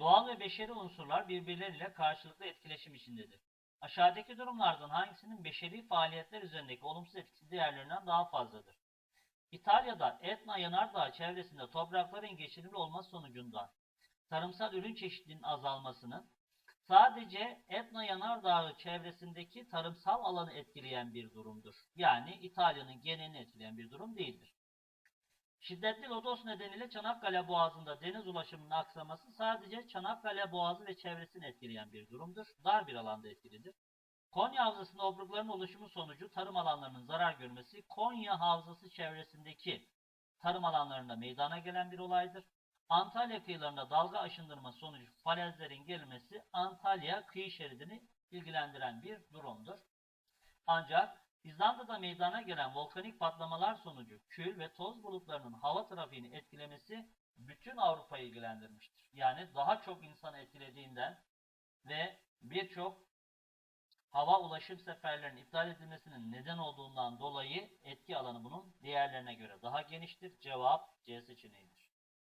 Doğal ve beşeri unsurlar birbirleriyle karşılıklı etkileşim içindedir. Aşağıdaki durumlardan hangisinin beşeri faaliyetler üzerindeki olumsuz etkisi diğerlerinden daha fazladır? İtalya'da Etna Yanardağ çevresinde toprakların geçirimli olması sonucunda tarımsal ürün çeşitliliğinin azalmasının sadece Etna Yanardağ çevresindeki tarımsal alanı etkileyen bir durumdur. Yani İtalya'nın genelini etkileyen bir durum değildir. Şiddetli lodos nedeniyle Çanakkale Boğazı'nda deniz ulaşımının aksaması sadece Çanakkale Boğazı ve çevresini etkileyen bir durumdur. Dar bir alanda etkilidir. Konya Havzası'nda obrukların oluşumu sonucu tarım alanlarının zarar görmesi Konya Havzası çevresindeki tarım alanlarında meydana gelen bir olaydır. Antalya kıyılarında dalga aşındırma sonucu falezlerin gelmesi Antalya kıyı şeridini ilgilendiren bir durumdur. Ancak İzlanda'da meydana gelen volkanik patlamalar sonucu kül ve toz bulutlarının hava trafiğini etkilemesi bütün Avrupa'yı ilgilendirmiştir. Yani daha çok insanı etkilediğinden ve birçok hava ulaşım seferlerinin iptal edilmesinin neden olduğundan dolayı etki alanı bunun diğerlerine göre daha geniştir. Cevap C seçeneğidir.